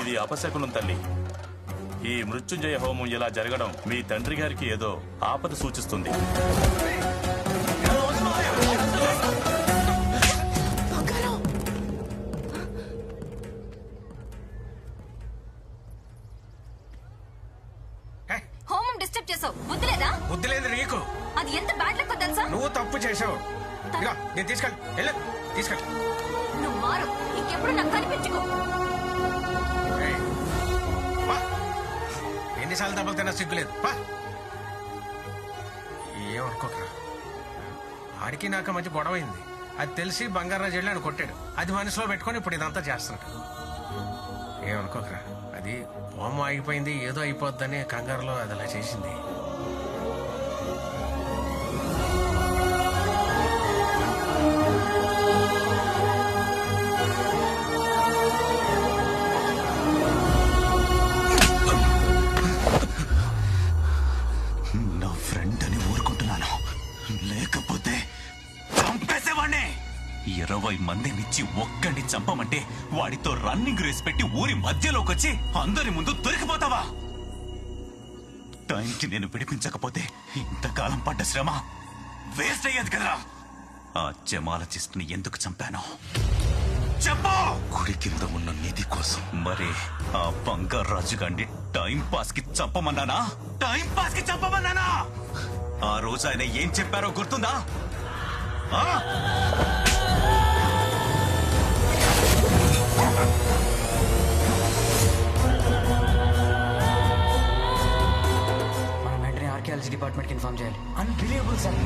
ఇది అపశకునం తల్లి. ఈ మృత్యుంజయ హోమం ఇలా జరగడం మీ తండ్రి గారికి ఏదో ఆపద సూచిస్తుంది. హోమం డిస్టర్బ్ చేసావు. బుద్ధి లేదా? బుద్ధి లేదు నీకు. అది ఎంత బ్యాడ్ లెక్క తెలుసా? నువ్వు తప్పు చేసావు తీసుకెళ్ళి తీసుకెళ్ళి నువ్వు మారు. ఇంకెప్పుడు నాకు కనిపించుకో. ఎన్నిసార్లు దెబ్బలు తిన్నా సిగ్గులేదు. ఏమనుకోకరా ఆడికి నాకు మంచి గొడవ అయింది అది తెలిసి బంగారాజు వెళ్ళి ఆయన కొట్టాడు. అది మనసులో పెట్టుకొని ఇప్పుడు ఇదంతా చేస్తున్నాడు. ఏమనుకోకరా అది హోమం ఆగిపోయింది ఏదో అయిపోద్దని కంగారులో అది అలా చేసింది. నా ఫ్రెండ్ అని ఊరుకుంటున్నాను. లేకపోతే చంపేసేవాణ్ణి. ఇరవై మందినిచ్చి ఒక్కడిని చంపమంటే వాడితో రన్నింగ్ రేస్ పెట్టి ఊరి మధ్యలోకి వచ్చి అందరి ముందు దొరికిపోతావా? టైంకి నేను విడిపించకపోతే ఇంతకాలం పడ్డ శ్రమ వేస్ట్ అయ్యేది కదరా. ఆ జమాలజిస్ట్ని ఎందుకు చంపాను? చెప్పు! గుడి కింద ఉన్న నిధి కోసం. మరి ఆ బంగారాజు గాండి టైం పాస్కి చంపమన్నానా? టైం పాస్కి చంపమన్నానా? ఆ రోజు ఆయన ఏం చెప్పారో గుర్తుందా? ఆ? మనం వెంటనే ఆర్కియాలజీ డిపార్ట్మెంట్కి ఇన్ఫార్మ్ చేయాలి. అన్బిలీవబుల్ సార్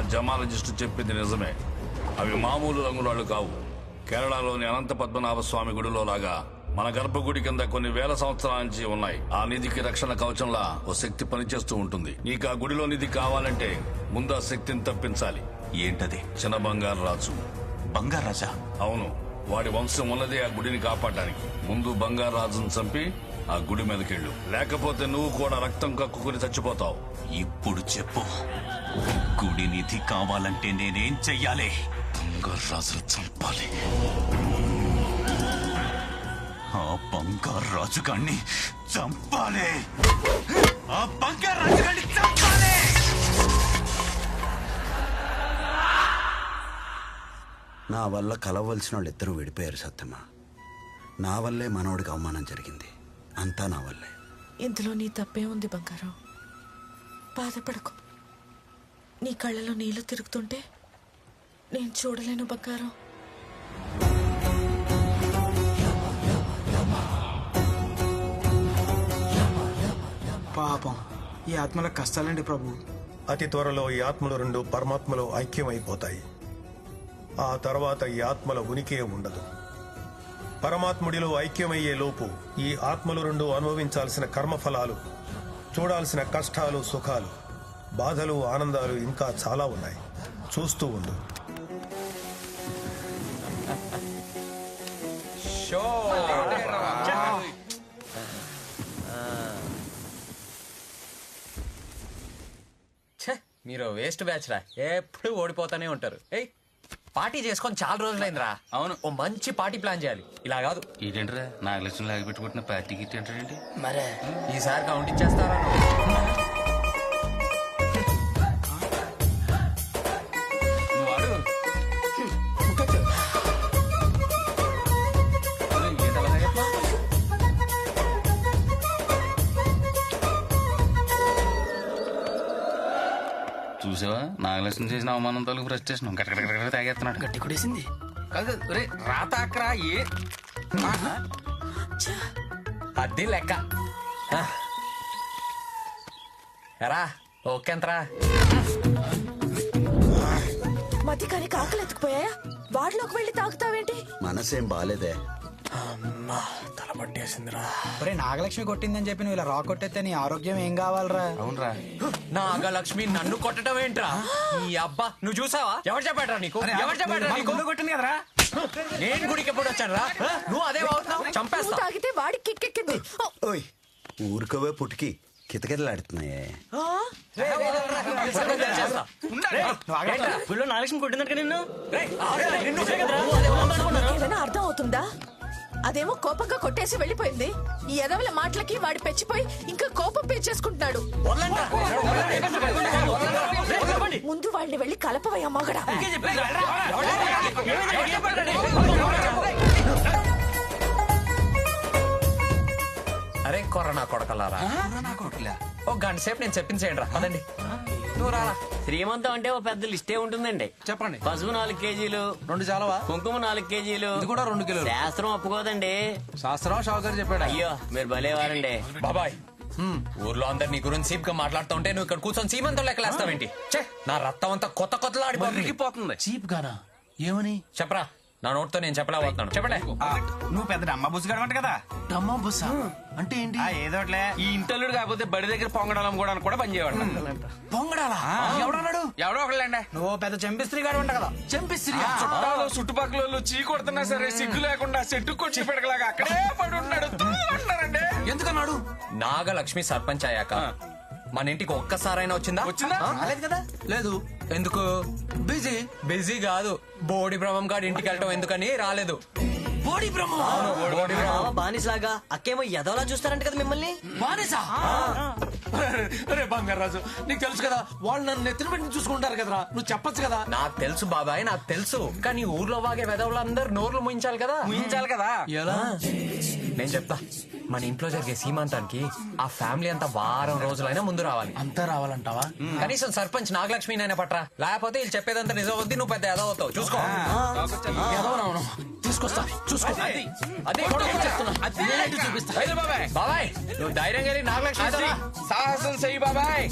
జమాలజిస్టు చెప్పింది నిజమే. అవి మామూలు రంగురాళ్ళు కావు. కేరళలోని అనంత పద్మనాభ స్వామి గుడిలో లాగా మన గర్భగుడి కింద కొన్ని వేల సంవత్సరాల నుంచి ఉన్నాయి. ఆ నిధికి రక్షణ కవచంలా ఓ శక్తి పనిచేస్తూ ఉంటుంది. నీకు ఆ గుడిలో నిధి కావాలంటే ముందు ఆ శక్తిని తప్పించాలి. ఏంటది? చిన్న బంగారు రాజు. బంగారాజా అవును. వాడి వంశం ఉన్నదే ఆ గుడిని కాపాడడానికి. ముందు బంగారు రాజును చంపి ఆ గుడి మీదకెళ్ళు. లేకపోతే నువ్వు కూడా రక్తం కక్కుకుని చచ్చిపోతావు. ఇప్పుడు చెప్పు. గుడి నిధి కావాలంటే నేనేం చెయ్యాలి? బంగారాజును చంపాలి. ఆ బంగారాజు గాన్ని చంపాలి. ఆ బంగారాజు గాన్ని చంపాలి. నా వల్ల కలవలసిన వాళ్ళు ఇద్దరు విడిపోయారు సత్యమ్మ నా వల్లే మనవడికి అవమానం జరిగింది. అంతా నా వల్లే. ఇందులో నీ తప్పే ఉంది బంగారం. బాధపడకు. నీ కళ్ళలో నీళ్ళు తిరుగుతుంటే నేను చూడలేను బంగారం. పాపం ఈ ఆత్మల కష్టాలండి ప్రభు? అతి త్వరలో ఈ ఆత్మలు రెండు పరమాత్మలో ఐక్యమైపోతాయి. ఆ తర్వాత ఈ ఆత్మల ఉనికే ఉండదు. పరమాత్ముడిలో ఐక్యమయ్యే లోపు ఈ ఆత్మలు రెండు అనుభవించాల్సిన కర్మఫలాలు చూడాల్సిన కష్టాలు సుఖాలు బాధలు ఆనందాలు ఇంకా చాలా ఉన్నాయి. చూస్తూ ఉండు. ఛే మీరు వేస్ట్ బ్యాచ్ రా. ఎప్పుడు ఓడిపోతానే ఉంటారు. ఏయ్ పార్టీ చేసుకొని చాలా రోజులైందిరా. అవును. ఓ మంచి పార్టీ ప్లాన్ చేయాలి. ఇలా కాదు. ఏంటంటే నాగలక్ష్మి లాగి పెట్టుకుంటున్న పార్టీకి ఏంటంటే మరే ఈసారి కౌంట్ ఇచ్చేస్తారా నాగలక్ష్మి చేసిన అవమానం తాలూకు ఫ్రస్ట్రేషన్ గట్ట తాగేస్తున్నాడు. గట్టి కొడేసింది కాదు రే రాతాక్రా ఏ? అది లెక్క. ఎరా ఓకే అంతరా మధ్య కానీ కాకలు ఎత్తుకుపోయాయా? వాటిలోకి వెళ్ళి తాగుతావేంటి? మనసేం బాలేదే. తల పట్టేసిందిరా. ఒరే నాగలక్ష్మి కొట్టిందని చెప్పి నువ్వు ఇలా రా కొట్టేస్తే నీ ఆరోగ్యం ఏం కావాలరా? అవునరా. నాగలక్ష్మి నన్ను కొట్టడం ఏంట్రా? ఈ అబ్బా నువ్వు చూసావా? ఎవరు చెప్పాడ్రా నీకు? ఎవరు చెప్పాడ్రా నీకు? కొట్టింది కదరా? నేను గుడికి ఎప్పుడు వచ్చాను రా నువ్వు అదే అవుతున్నావు చంపేస్తా. తాగితే వాడికి కిక్కెక్కింది ఓయ్ ఊరుకోవే పుట్టుకి. కితకితలాడుతున్నాయే నాగలక్ష్మి కొట్టిందంట నిన్ను. అర్థం అవుతుందా? అదేమో కోపంగా కొట్టేసి వెళ్ళిపోయింది. ఈ ఎదవల మాటలకి వాడి పెచ్చిపోయి ఇంకా కోపం పెంచేసుకుంటున్నాడు. ముందు వాళ్ళని వెళ్ళి కలపవయ్యా మగడా. అరే కొరనా కొడకలారా? ఓ గంట సేపు నేను చెప్పించేయండి రా పదండి. నువ్వు రారా? శ్రీమంతం అంటే ఓ పెద్ద లిస్టే ఉంటుందండి. చెప్పండి. పసుపు నాలుగు కేజీలు రెండు చాలవా? కుంకుమ నాలుగు కేజీలు ఇది కూడా రెండు కిలోలు. శాస్త్రం ఒప్పుకోదండి. శాస్త్రం షావుకర్ చెప్పాడు? అయ్యో మీరు భలేవారండి. బాబాయ్ ఊర్లో అందరు నీ గురించి సీప్గా మాట్లాడుతూ ఉంటే నువ్వు ఇక్కడ కూర్చొని సీమంతం లెక్కలేస్తావేంటి ఛే, నా రక్తం అంతా కొత్త కొత్తలో ఆడిపోతుంది చీప్ గానా ఏమని? చెప్పరా. నా నోట్తో నేను చెప్పలేకపోతున్నాను. చెప్పలే నువ్వు పెద్ద అమ్మ బుస్సు అంట కదా? డమ్మ బుస్స అంటే ఏంటి? ఏదోట్లే. ఈ ఇంటల్లుడు కాకపోతే బడి దగ్గర పొంగడాలం కూడా కూడా పనిచేయవాడు పొంగడాలా? ఎవడన్నాడు ఎవడో ఒకళ్ళండి. నువ్వు పెద్ద చంపిస్త్రీ గాడు ఉంట కదా. చంపిస్త్రీ చుట్టాలు చుట్టుపక్కల వాళ్ళు చీ కొడుతున్నా సరే సిగ్గు లేకుండా చెట్టు కొట్టి పెడకలాగా అక్కడే పడి ఉన్నాడు అంటారండి ఎందుకన్నాడు? నాగలక్ష్మి సర్పంచ్ అయ్యాక మన ఇంటికి ఒక్కసారైనా వచ్చిందా? వచ్చిందా? రాలేదు కదా? లేదు. ఎందుకు? బిజీ. బిజీ కాదు. బోడి బ్రహ్మం గారి ఇంటికి వెళ్ళటం ఎందుకని రాలేదు. బోడి బ్రహ్మ? బోడి బ్రహ్మం. బానిసలాగా అక్కేమో ఎదవలా చూస్తారంట కదా మిమ్మల్ని? బానేసా? రే బంగారాజు నీకు తెలుసు కదా వాళ్ళు నన్ను నెత్తిన పెట్టి చూసుకుంటారు కదరా. నువ్వు చెప్పొచ్చు కదా? నాకు తెలుసు బాబాయ్ నాకు తెలుసు. కానీ ఊర్లో వాగే వెదవులందరూ నోర్లు ముయించాలి కదా? ముయించాలి కదా? ఎలా? నేను చెప్తా. మన ఇంట్లో జరిగే సీమంతానికి ఆ ఫ్యామిలీ అంతా వారం రోజులైనా ముందు రావాలి. అంతా రావాలంటావా? కనీసం సర్పంచ్ నాగలక్ష్మి నైనా పట్రా. లేకపోతే వీళ్ళు చెప్పేదంతా నిజం వద్ది నువ్వు పెద్ద ఎదవ అవుతావు. చూసుకో. ఎదవనవును తీసుకొస్తా చూసుకో. అదే. చెప్తున్నా. చూపిస్తా. బాబాయ్. బాబాయ్ నువ్వు ధైర్యంగా నాగలక్ష్మి. సాహసం చెయ్యి బాబాయ్.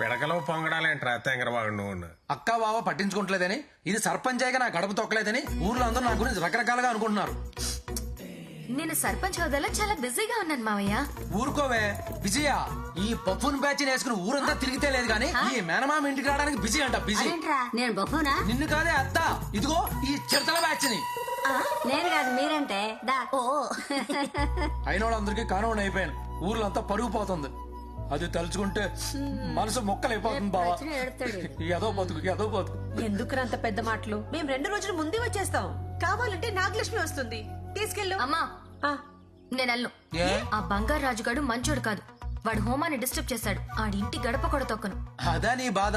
పిడకలో పొంగడాలేంట్రా తెంగరవాడు నువ్వు అక్క బావ పట్టించుకోవట్లేదని ఇది సర్పంచ్ అయ్యగా నా గడప తొక్కలేదని ఊర్లో అందరూ నా గురించి రకరకాలుగా అనుకుంటున్నారు. నేను సర్పంచ్ హోదాలో చాలా బిజీగా ఉన్నాను మావయ్య. ఊరుకోవే. విజయ ఈ పప్పున్ బ్యాచ్ వేసుకుని ఊరంతా తిరిగితే లేదు కానీ ఈ మేనమామ ఇంటికి రావడానికి బిజీ అంట బిజీ. నేను బహునా నిన్ను కాదే అత్త. ఇదిగో ఈ చిరతల బ్యాచ్ని నేను కాదు మీరంటే. దా ఓ. అయిన వాళ్ళందరికీ కానవని అయిపోయాను. ఊర్లో అంతా పరుగు పోతుంది. అది తలుచుకుంటే మనసు మొక్కలైపోతుంది బావా. ఏదో బతుకు ఏదో బతుకు. ఎందుకురా పెద్ద మాటలు? మేము రెండు రోజులు ముందే వచ్చేస్తాం. కావాలంటే నాగలక్ష్మి వస్తుంది. తీసుకెళ్ళు. అమ్మా. నేను అల్లు ఆ బంగారు రాజుగాడు మంచోడు కాదు. వాడు హోమాన్ని డిస్టర్బ్ చేశాడు ఆడి ఇంటి గడప కూడా తొక్కను. అదా నీ బాధ?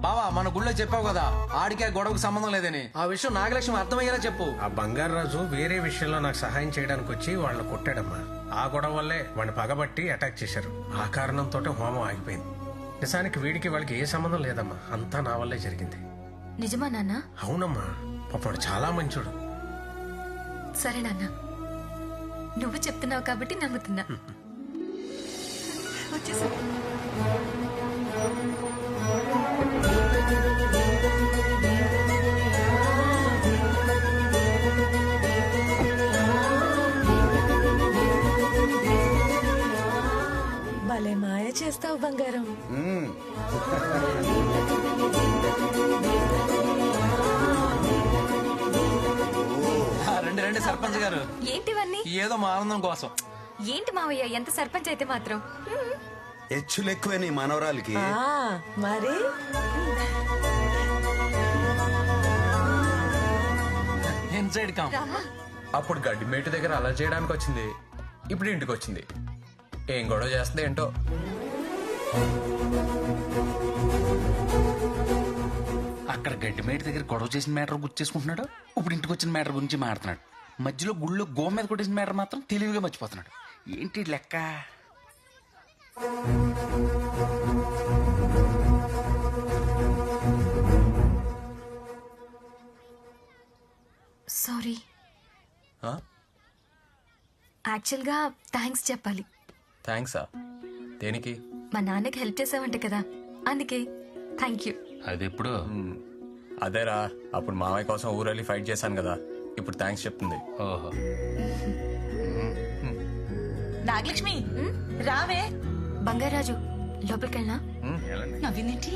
బావా మన గుళ్ళో చెప్పావు కదా ఆడికే గొడవకు సంబంధం లేదని. ఆ విషయం నాగలక్ష్మి అర్థమయ్యేలా చెప్పు. ఆ బంగారు రాజు వేరే విషయంలో నాకు సహాయం చేయడానికి వచ్చి వాళ్ళని కొట్టాడమ్మా. ఆ గొడవ వల్లే వాడిని పగబట్టి అటాక్ చేశారు. ఆ కారణంతో హోమం ఆగిపోయింది. నిజానికి వీడికి వాళ్ళకి ఏ సంబంధం లేదమ్మా. అంతా నా వల్లే జరిగింది. నిజమా నాన్న? అవునమ్మా. పాపడు చాలా మంచోడు. సరే నాన్న. నువ్వు చెప్తున్నావు కాబట్టి నమ్ముతున్నా. వచ్చేసా సర్పంచ్ గారు. ఏంటివన్నీ? ఏదో మా ఆనందం కోసం. ఏంటి మావయ్య ఎంత సర్పంచ్ అయితే మాత్రం. హెచ్చులు ఎక్కువే నీ మనవరాలకి. ఆ, మరి? ఇన్సైడ్ కామ్ అప్పుడు గడ్డి మేటు దగ్గర అలా చేయడానికి వచ్చింది. ఇప్పుడు ఇంటికి వచ్చింది. ఏం గొడవ చేస్తుంది ఏంటో? అక్కడ గడ్డి మేట దగ్గర గొడవ చేసిన మ్యాటర్ గుర్తు చేసుకుంటున్నాడు? ఇప్పుడు ఇంటికి వచ్చిన మ్యాటర్ గురించి మాట్లాడుతున్నాడు. మధ్యలో గుళ్ళో గో మీద కొట్టేసిన మ్యాటర్ మాత్రం తెలివిగా మర్చిపోతున్నాడు. ఏంటి లెక్క? సారీ? యాక్చువల్గా థ్యాంక్స్ చెప్పాలి. థ్యాంక్సా దేనికి? మా నాన్నకి హెల్ప్ చేసావంటే కదా. అందుకే. Thank you. అది ఎప్పుడు అదేరా అప్పుడు మామయ్య కోసం ఊరెళ్ళి ఫైట్ చేశాను కదా. ఇప్పుడు థ్యాంక్స్ చెప్తుంది. ఓహో. నాగలక్ష్మి రావే. బంగారాజు లోపలికెళ్ళనా? నవ్విందేంటి?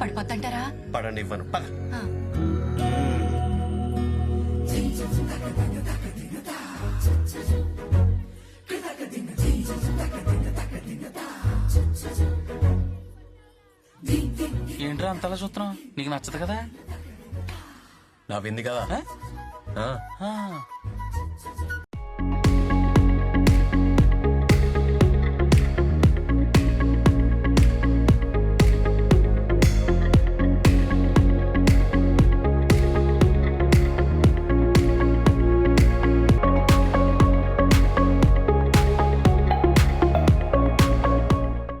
పడిపోద్దంటారా? పడనివ్వను. పద. ఆ. ఏంట్రా అంతలా చూస్తున్నావు? నీకు నచ్చదు కదా? నా వింది కదా